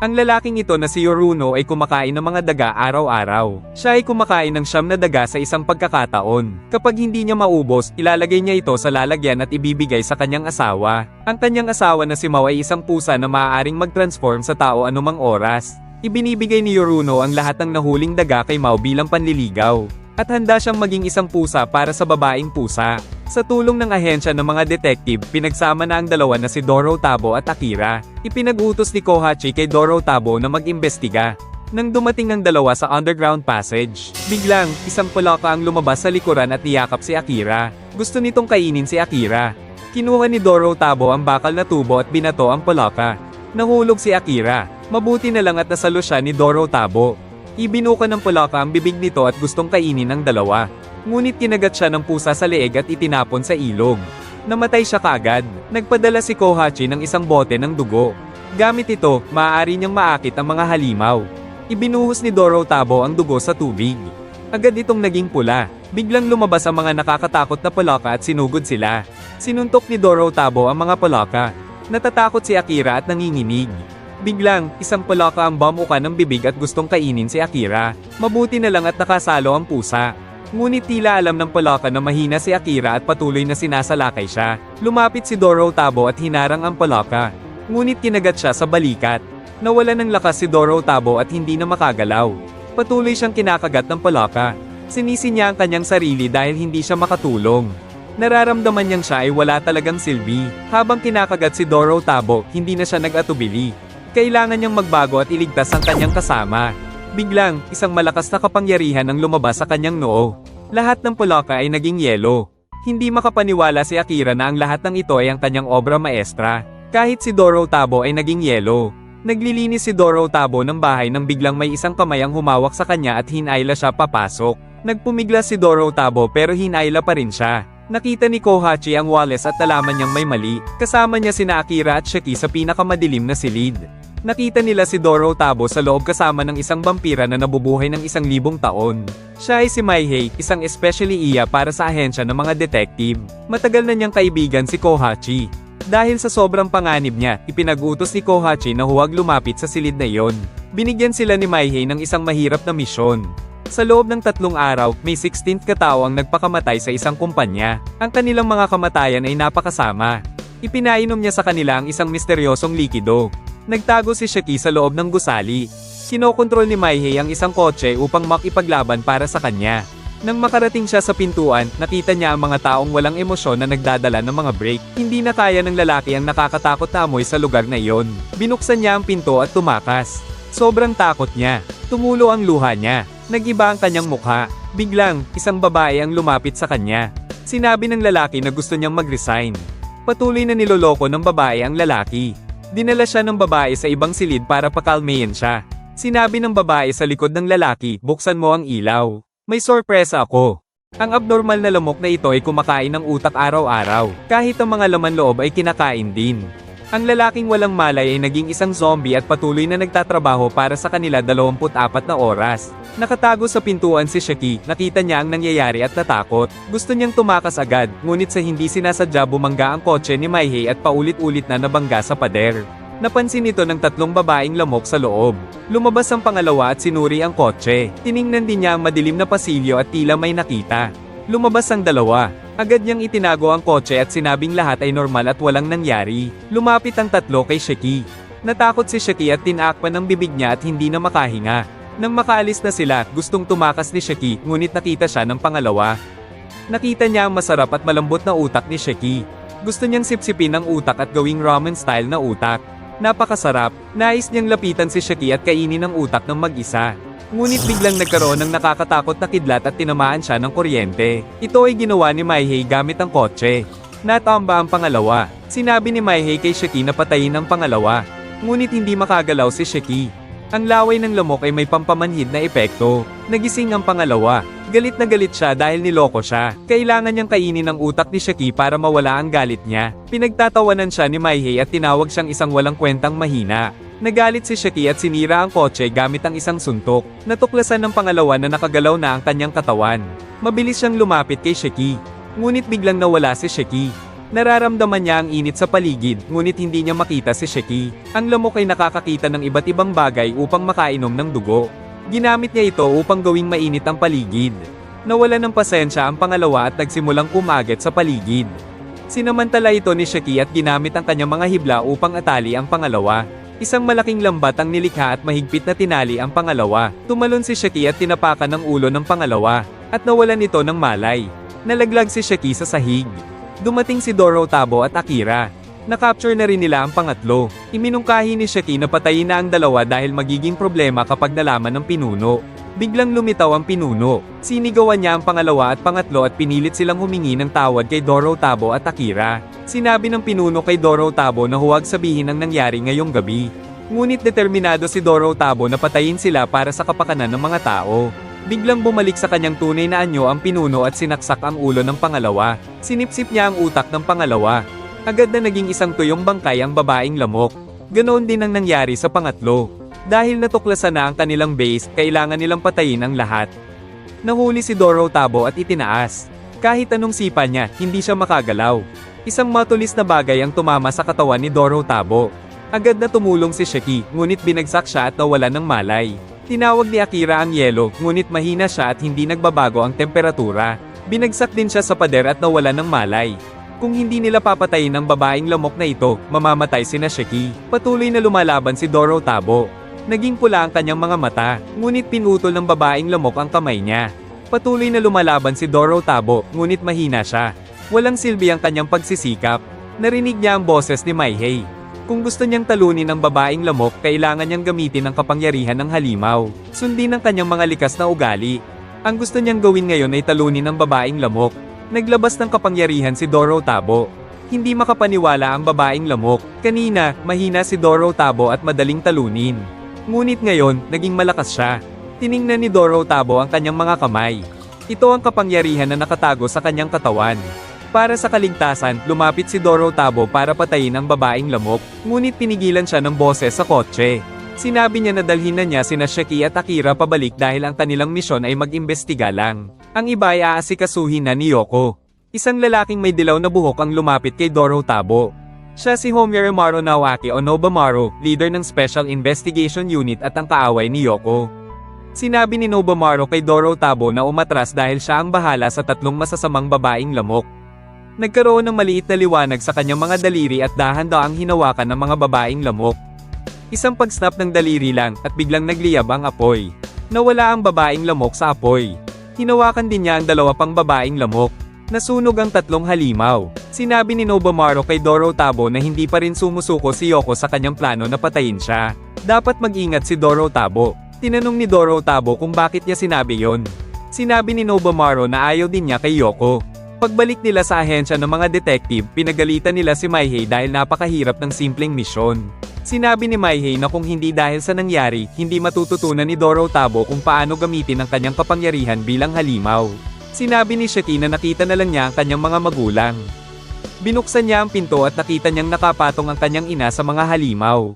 Ang lalaking ito na si Yoruno ay kumakain ng mga daga araw-araw. Siya ay kumakain ng siyam na daga sa isang pagkakataon. Kapag hindi niya maubos, ilalagay niya ito sa lalagyan at ibibigay sa kanyang asawa. Ang kanyang asawa na si Mao ay isang pusa na maaaring mag-transform sa tao anumang oras. Ibinibigay ni Yoruno ang lahat ng nahuling daga kay Mao bilang panliligaw. At handa siyang maging isang pusa para sa babaeng pusa. Sa tulong ng ahensya ng mga detective, pinagsama na ang dalawa na si Doro Tabo at Akira. Ipinag-utos ni Kohachi kay Doro Tabo na mag-imbestiga. Nang dumating ng dalawa sa underground passage, biglang, isang palaka ang lumabas sa likuran at niyakap si Akira. Gusto nitong kainin si Akira. Kinuha ni Doro Tabo ang bakal na tubo at binato ang palaka. Nahulog si Akira. Mabuti na lang at nasalo siya ni Doro Tabo. Ibinuka ng palaka ang bibig nito at gustong kainin ng dalawa. Ngunit kinagat siya ng pusa sa leeg at itinapon sa ilog. Namatay siya kaagad. Nagpadala si Kohachi ng isang bote ng dugo. Gamit ito, maaari niyang maakit ang mga halimaw. Ibinuhos ni Doro Tabo ang dugo sa tubig. Agad itong naging pula. Biglang lumabas ang mga nakakatakot na palaka at sinugod sila. Sinuntok ni Doro Tabo ang mga palaka. Natatakot si Akira at nanginginig. Biglang, isang palaka ang bamuka ng bibig at gustong kainin si Akira. Mabuti na lang at nakasalo ang pusa. Ngunit tila alam ng palaka na mahina si Akira at patuloy na sinasalakay siya. Lumapit si Doro Tabo at hinarang ang palaka. Ngunit kinagat siya sa balikat. Nawala ng lakas si Doro Tabo at hindi na makagalaw. Patuloy siyang kinakagat ng palaka. Sinisi niya ang kanyang sarili dahil hindi siya makatulong. Nararamdaman niyang siya ay wala talagang silbi. Habang kinakagat si Doro Tabo, hindi na siya nag-atubili. Kailangan niyang magbago at iligtas ang kanyang kasama. Biglang, isang malakas na kapangyarihan ang lumabas sa kanyang noo. Lahat ng pulaka ay naging yelo. Hindi makapaniwala si Akira na ang lahat ng ito ay ang kanyang obra maestra. Kahit si Doro Tabo ay naging yelo. Naglilinis si Doro Tabo ng bahay nang biglang may isang kamay ang humawak sa kanya at hinayla siya papasok. Nagpumiglas si Doro Tabo pero hinayla pa rin siya. Nakita ni Kohachi ang Wallace at nalaman niyang may mali. Kasama niya sina Akira at Shiki sa pinakamadilim na silid. Nakita nila si Doro Tabo sa loob kasama ng isang vampira na nabubuhay ng isang libong taon. Siya ay si Maihei, isang especially iya para sa ahensya ng mga detective. Matagal na niyang kaibigan si Kohachi. Dahil sa sobrang panganib niya, ipinag-utos ni Kohachi na huwag lumapit sa silid na iyon. Binigyan sila ni Maihei ng isang mahirap na misyon. Sa loob ng tatlong araw, may 16th katao ang nagpakamatay sa isang kumpanya. Ang kanilang mga kamatayan ay napakasama. Ipinainom niya sa kanila ang isang misteryosong likido. Nagtago si Shaki sa loob ng gusali. Kinokontrol ni Maihei ang isang kotse upang makipaglaban para sa kanya. Nang makarating siya sa pintuan, nakita niya ang mga taong walang emosyon na nagdadala ng mga break. Hindi na kaya ng lalaki ang nakakatakot na amoy sa lugar na iyon. Binuksan niya ang pinto at tumakas. Sobrang takot niya. Tumulo ang luha niya. Nagiba ang kanyang mukha. Biglang, isang babae ang lumapit sa kanya. Sinabi ng lalaki na gusto niyang mag-resign. Patuloy na niloloko ng babae ang lalaki. Dinala siya ng babae sa ibang silid para pakalmayin siya. Sinabi ng babae sa likod ng lalaki, buksan mo ang ilaw. May sorpresa ako. Ang abnormal na lamok na ito ay kumakain ng utak araw-araw, kahit ang mga laman loob ay kinakain din. Ang lalaking walang malay ay naging isang zombie at patuloy na nagtatrabaho para sa kanila 24 na oras. Nakatago sa pintuan si Shaki, nakita niya ang nangyayari at natakot. Gusto niyang tumakas agad, ngunit sa hindi sinasadya bumangga ang kotse ni Maihei at paulit-ulit na nabangga sa pader. Napansin ito ng tatlong babaeng lamok sa loob. Lumabas ang pangalawa at sinuri ang kotse. Tiningnan din niya ang madilim na pasilyo at tila may nakita. Lumabas ang dalawa. Agad niyang itinago ang kotse at sinabing lahat ay normal at walang nangyari. Lumapit ang tatlo kay Sheki. Natakot si Sheki at tinakpan ng bibig niya at hindi na makahinga. Nang makaalis na sila, gustong tumakas ni Sheki, ngunit nakita siya ng pangalawa. Nakita niya ang masarap at malambot na utak ni Sheki. Gusto niyang sipsipin ang utak at gawing ramen style na utak. Napakasarap, nais niyang lapitan si Shaki at kainin ang utak ng mag-isa. Ngunit biglang nagkaroon ng nakakatakot na kidlat at tinamaan siya ng kuryente. Ito ay ginawa ni Maihei gamit ang kotse. Natamba ang pangalawa. Sinabi ni Maihei kay Shaki na patayin ang pangalawa. Ngunit hindi makagalaw si Shaki. Ang laway ng lamok ay may pampamanhid na epekto. Nagising ang pangalawa. Galit na galit siya dahil niloko siya. Kailangan niyang kainin ang utak ni Shaki para mawala ang galit niya. Pinagtatawanan siya ni Maihei at tinawag siyang isang walang kwentang mahina. Nagalit si Shaki at sinira ang kotse gamit ang isang suntok. Natuklasan ng pangalawa na nakagalaw na ang kanyang katawan. Mabilis siyang lumapit kay Shaki. Ngunit biglang nawala si Shaki. Nararamdaman niya ang init sa paligid, ngunit hindi niya makita si Sheki. Ang lamok ay nakakakita ng iba't ibang bagay upang makainom ng dugo. Ginamit niya ito upang gawing mainit ang paligid. Nawala ng pasensya ang pangalawa at nagsimulang kumagat sa paligid. Sinamantala ito ni Sheki at ginamit ang kanyang mga hibla upang atali ang pangalawa. Isang malaking lambat ang nilikha at mahigpit na tinali ang pangalawa. Tumalon si Sheki at tinapakan ng ulo ng pangalawa, at nawalan ito ng malay. Nalaglag si Sheki sa sahig. Dumating si Doro Tabo at Akira. Nakapture na rin nila ang pangatlo. Iminungkahi ni Sheki na patayin na ang dalawa dahil magiging problema kapag nalaman ng pinuno. Biglang lumitaw ang pinuno. Sinigawan niya ang pangalawa at pangatlo at pinilit silang humingi ng tawad kay Doro Tabo at Akira. Sinabi ng pinuno kay Doro Tabo na huwag sabihin ang nangyari ngayong gabi. Ngunit determinado si Doro Tabo na patayin sila para sa kapakanan ng mga tao. Biglang bumalik sa kanyang tunay na anyo ang pinuno at sinaksak ang ulo ng pangalawa. Sinipsip niya ang utak ng pangalawa. Agad na naging isang tuyong bangkay ang babaeng lamok. Ganoon din ang nangyari sa pangatlo. Dahil natuklasan na ang kanilang base, kailangan nilang patayin ang lahat. Nahuli si Doro Tabo at itinaas. Kahit anong sipa niya, hindi siya makagalaw. Isang matulis na bagay ang tumama sa katawan ni Doro Tabo. Agad na tumulong si Sheki, ngunit binagsak siya at nawala ng malay. Tinawag ni Akira ang yelo, ngunit mahina siya at hindi nagbabago ang temperatura. Binagsak din siya sa pader at nawala ng malay. Kung hindi nila papatayin ang babaeng lamok na ito, mamamatay si Sheki. Patuloy na lumalaban si Doro Tabo. Naging pula ang kanyang mga mata, ngunit pinutol ng babaeng lamok ang kamay niya. Patuloy na lumalaban si Doro Tabo, ngunit mahina siya. Walang silbi ang kanyang pagsisikap. Narinig niya ang boses ni Maihei. Kung gusto niyang talunin ang babaeng lamok, kailangan niyang gamitin ang kapangyarihan ng halimaw. Sundin ang kanyang mga likas na ugali. Ang gusto niyang gawin ngayon ay talunin ang babaeng lamok. Naglabas ng kapangyarihan si Doro Tabo. Hindi makapaniwala ang babaeng lamok. Kanina, mahina si Doro Tabo at madaling talunin. Ngunit ngayon, naging malakas siya. Tiningnan ni Doro Tabo ang kanyang mga kamay. Ito ang kapangyarihan na nakatago sa kanyang katawan. Para sa kaligtasan, lumapit si Doro Tabo para patayin ang babaeng lamok, ngunit pinigilan siya ng boses sa kotse. Sinabi niya na dalhin na niya sina Sheki at Akira pabalik dahil ang kanilang misyon ay mag-imbestiga lang. Ang iba ay aasikasuhin na ni Yoko. Isang lalaking may dilaw na buhok ang lumapit kay Doro Tabo. Siya si Homer Amaro Nawaki o Nobamaro, leader ng Special Investigation Unit at ang kaaway ni Yoko. Sinabi ni Nobamaro kay Doro Tabo na umatras dahil siya ang bahala sa tatlong masasamang babaeng lamok. Nagkaroon ng maliit na liwanag sa kanyang mga daliri at dahan-daang hinawakan ng mga babaeng lamok. Isang pag-snap ng daliri lang at biglang nagliyab ang apoy. Nawala ang babaeng lamok sa apoy. Hinawakan din niya ang dalawa pang babaeng lamok. Nasunog ang tatlong halimaw. Sinabi ni Nobamaro kay Doro Tabo na hindi pa rin sumusuko si Yoko sa kanyang plano na patayin siya. Dapat mag-ingat si Doro Tabo. Tinanong ni Doro Tabo kung bakit niya sinabi yon. Sinabi ni Nobamaro na ayaw din niya kay Yoko. Pagbalik nila sa ahensya ng mga detective, pinagalitan nila si Maihei dahil napakahirap ng simpleng misyon. Sinabi ni Maihei na kung hindi dahil sa nangyari, hindi matututunan ni Doro Tabo kung paano gamitin ang kanyang kapangyarihan bilang halimaw. Sinabi ni Shaki na nakita na lang niya ang kanyang mga magulang. Binuksan niya ang pinto at nakita niyang nakapatong ang kanyang ina sa mga halimaw.